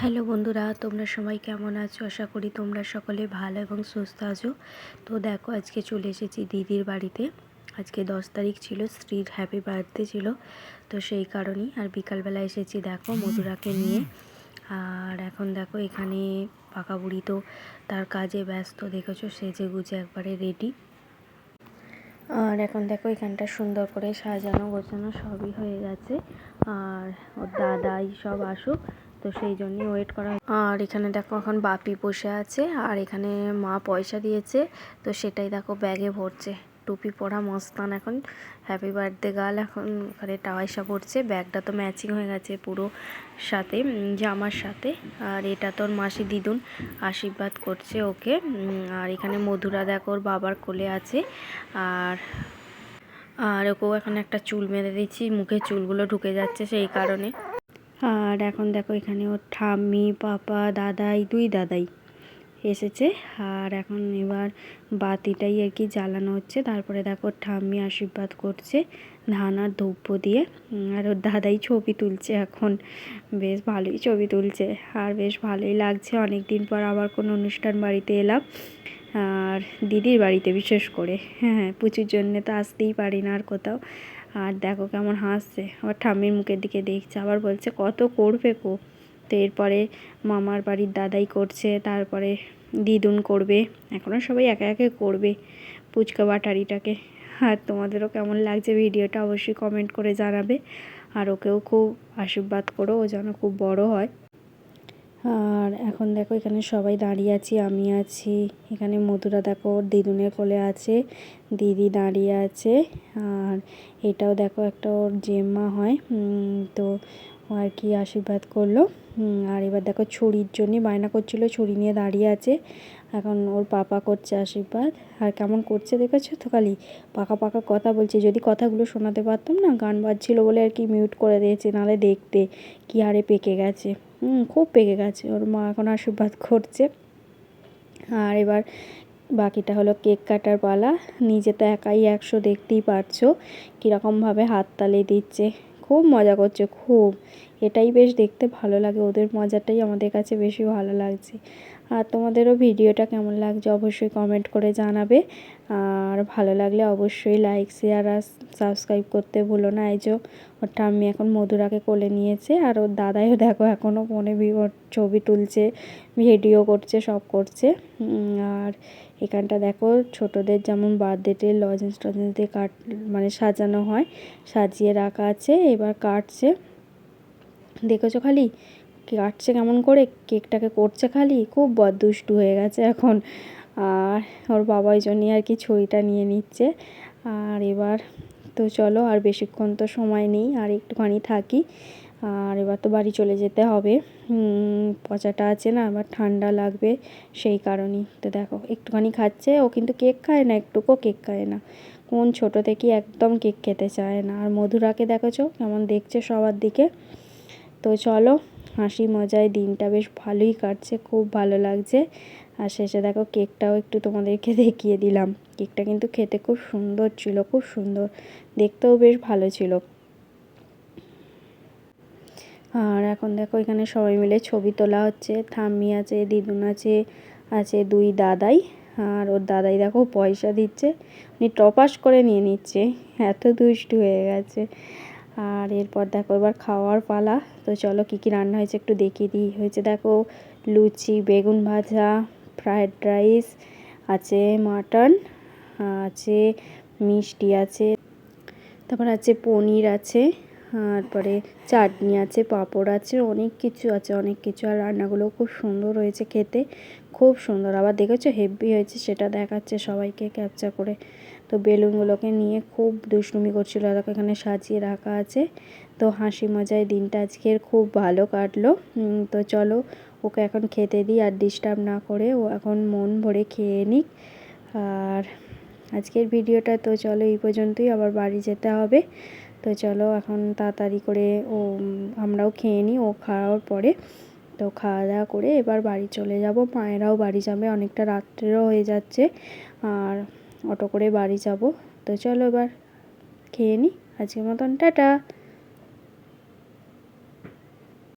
Hello বন্ধুরা, তোমরা সবাই কেমন আছো? আশা করি তোমরা সকলে ভালো এবং সুস্থ আছো। তো দেখো, আজকে চলে এসেছি দিদির বাড়িতে। আজকে দশ তারিখ ছিল, স্ত্রীর হ্যাপি বার্থডে ছিল। তো সেই কারণেই আর বিকালবেলা এসেছি দেখো মধুরাকে নিয়ে। আর এখন দেখো, এখানে পাকা বুড়ি তো তার কাজে ব্যস্ত, দেখেছ? সেজে গুজে একবারে রেডি আর এখন দেখো, এখানটা সুন্দর করে সাজানো গোছানো সবই হয়ে গেছে। আর ওর দাদাই সব আসুক। তো সেই জন্যই ওয়েট করা আর এখানে দেখো এখন বাপি বসে আছে, আর এখানে মা পয়সা দিয়েছে, তো সেটাই দেখো ব্যাগে ভরছে। টুপি পরা মস্তান এখন হ্যাপি বার্থডে গার্ল এখন ওখানে টাওয়াইসা পড়ছে। ব্যাগটা তো ম্যাচিং হয়ে গেছে পুরো সাথে জামার সাথে। আর এটা তোর মাসি দিদুন আশীর্বাদ করছে ওকে। আর এখানে মধুরা দেখো ওর বাবার কোলে আছে। আর আর ওকেও এখন একটা চুল মেরে দিচ্ছি, মুখে চুলগুলো ঢুকে যাচ্ছে সেই কারণে। আর এখন দেখো এখানে ওর ঠাম্মি, পাপা, দাদাই, দুই দাদাই এসেছে। আর এখন এবার বাতিটাই আর কি জ্বালানো হচ্ছে। তারপরে দেখো ঠাম্মি আশীর্বাদ করছে ধান আর ধূপ দিয়ে। আর ওর দাদাই ছবি তুলছে এখন। বেশ ভালোই ছবি তুলছে। আর বেশ ভালোই লাগছে। অনেক দিন পর আবার কোনো অনুষ্ঠান বাড়িতে এলাম। আর দিদির বাড়িতে বিশেষ করে। হ্যাঁ পুচুর জন্যে তো আসতেই পারি না আর কোথাও। আর দেখো কেমন হাসছে। আবার ঠাম্মির মুখের দিকে দেখছে, আবার বলছে, কত করবে কো তো এরপরে মামার বাড়ির দাদাই করছে, তারপরে দিদুন করবে। এখনও সবাই একে একে করবে পুচকা বাটারিটাকে। আর তোমাদেরও কেমন লাগছে ভিডিওটা অবশ্যই কমেন্ট করে জানাবে। আর ওকেও খুব আশীর্বাদ করো, ও যেন খুব বড় হয়। আর এখন দেখো এখানে সবাই দাঁড়িয়ে আছি, আমি আছি। এখানে মধুরা দেখো দিদুনের কোলে আছে, দিদি দাঁড়িয়ে আছে। আর এটাও দেখো একটা ওর জেম্মা হয় তো আর কি আশীর্বাদ করল। আর এবার দেখো ছুরির জন্য বায়না করছিল, ছুরি নিয়ে দাঁড়িয়ে আছে। এখন ওর পাপা করছে আশীর্বাদ। আর কেমন করছে দেখেছ তো খালি? পাকা পাকা কথা বলছে। যদি কথাগুলো শোনাতে পারতাম না, গান বাজছিল বলে আর কি মিউট করে দিয়েছে, নাহলে দেখতে কি হারে পেকে গেছে। খুব পেকে গেছে। ওর মা এখন আশীর্বাদ করছে। আর এবার বাকিটা হলো কেক কাটার পালা। নিজে তো একাই একশো দেখতেই পারছ কীরকমভাবে হাততালি দিচ্ছে। খুব মজা করছে, খুব। এটাই বেশ দেখতে ভালো লাগে। ওদের মজাটাই আমাদের কাছে বেশি ভালো লাগছে। আর তোমাদেরও ভিডিওটা কেমন লাগছে অবশ্যই কমেন্ট করে জানাবে। আর ভালো লাগলে অবশ্যই লাইক শেয়ার আর সাবস্ক্রাইব করতে ভুলো না। এই যে ওর ঠাম্মি এখন মধুরাকে কোলে নিয়েছে আর ওর দাদাইও দেখো এখনও ফোনে ছবি তুলছে ভিডিও করছে, সব করছে। আর এখানটা দেখো ছোটদের যেমন বার্থডেতে লজেন্স টজেন্স দিয়ে কাট মানে সাজানো হয়, সাজিয়ে রাখা আছে, এবার কাটছে। দেখেছ খালি? কাটছে কেমন করে? কেকটাকে করছে খালি? খুব বদদুষ্টু হয়ে গেছে এখন। আর ওর বাবা ওই জন্যই আর কি ছড়িটা নিয়ে নিচ্ছে। আর এবার তো চলো, আর বেশিক্ষণ তো সময় নেই, আর একটুখানি থাকি। আর এবার তো বাড়ি চলে যেতে হবে। পচাটা আছে না, আবার ঠান্ডা লাগবে সেই কারণেই। তো দেখো, একটুখানি খাচ্ছে, ও কিন্তু কেক খায় না, একটুকু কেক খায় না। কোন ছোট থেকে একদম কেক খেতে চায় না। আর মধুরাকে দেখেছ, কেমন দেখছে সবার দিকে। তো চলো, হাসি মজায় দিনটা বেশ ভালোই কাটছে, খুব ভালো লাগছে। আর শেষে দেখো কেকটাও একটু তোমাদেরকে দেখিয়ে দিলাম। কেকটা কিন্তু খেতে খুব সুন্দর ছিল, খুব সুন্দর। দেখতেও বেশ ভালো ছিল। আর এখন দেখো এখানে সবাই মিলে ছবি তোলা হচ্ছে। থাম্মি আছে, দিদুন আছে আছে দুই দাদাই। আর ওর দাদাই দেখো পয়সা দিচ্ছে উনি টপাস করে নিয়ে নিচ্ছে। এত দুষ্টু হয়ে গেছে। আর এরপর দেখো এবার খাওয়ার পালা। তো চলো কী কী রান্না হয়েছে একটু দেখিয়ে দিই। হয়েছে দেখো লুচি, বেগুন ভাজা ফ্রায়েড রাইস আছে মাটন আছে মিষ্টি আছে, তারপর আছে পনির আছে, তারপরে চাটনি আছে, পাঁপড় আছে, অনেক কিছু আছে, অনেক কিছু। আর রান্নাগুলো খুব সুন্দর হয়েছে খেতে, খুব সুন্দর। আবার দেখেছ হেভি হয়েছে, সেটা দেখাচ্ছে সবাইকে ক্যাপচার করে। তো বেলুনগুলোকে নিয়ে খুব দুষ্টুমি করছিল দেখো এখানে সাজিয়ে রাখা আছে। তো হাসি মজায় দিনটা আজকের খুব ভালো কাটলো। তো চলো ওকে এখন খেতে দিই আর ডিস্টার্ব না করে ও এখন মন ভরে খেয়ে নিক। আর আজকের ভিডিওটা তো চলো এই পর্যন্তই, আবার বাড়ি যেতে হবে। তো চলো এখন তাড়াতাড়ি করে ও, আমরাও খেয়ে নিই, ও খাওয়ার পরে। তো খাওয়া দাওয়া করে এবার বাড়ি চলে যাব। মায়েরাও বাড়ি যাবে, অনেকটা রাত্রেরও হয়ে যাচ্ছে। আর অটো করে বাড়ি যাব। তো চলো এবার খেয়ে নিই আজকের মতন টাটা।